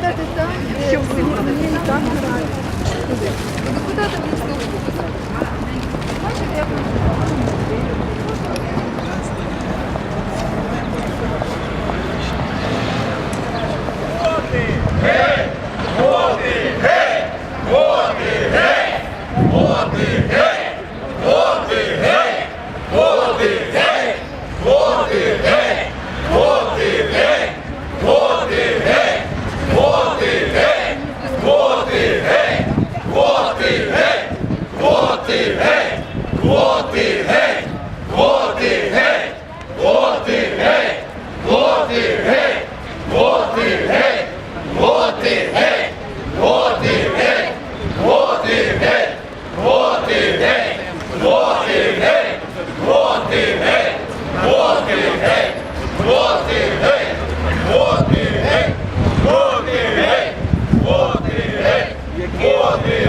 Кстати, там, що всі мені і так нравится. Ну куди ти будеш стовпу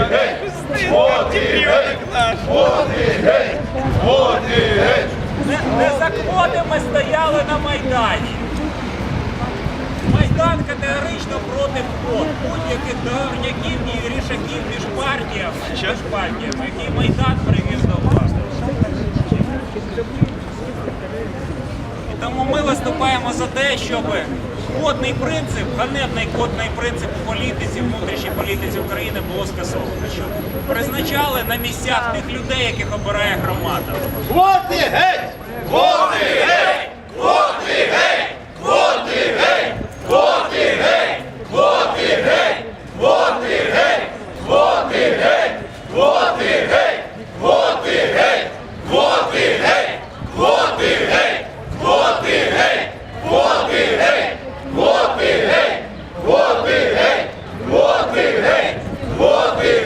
Бачите, як Не, не за квоти ми стояли на Майдані. Майдан категорично проти квот. Будь-яких договорняків і рішаків між партіями, між партіями, які Майдан привів до влади. І тому ми виступаємо за те, щоб Кодний принцип, ганебний кодний принцип у політиці, внутрішній політиці України було скасовано. Що призначали на місцях тих людей, яких обирає громада. Квоти геть! Квоти геть! Квоти геть! Квоти геть! Квоти геть! Квоти геть! Квоти геть! Квоти геть! Квоти геть! Квоти геть! Квоти геть! Квоти геть! Бути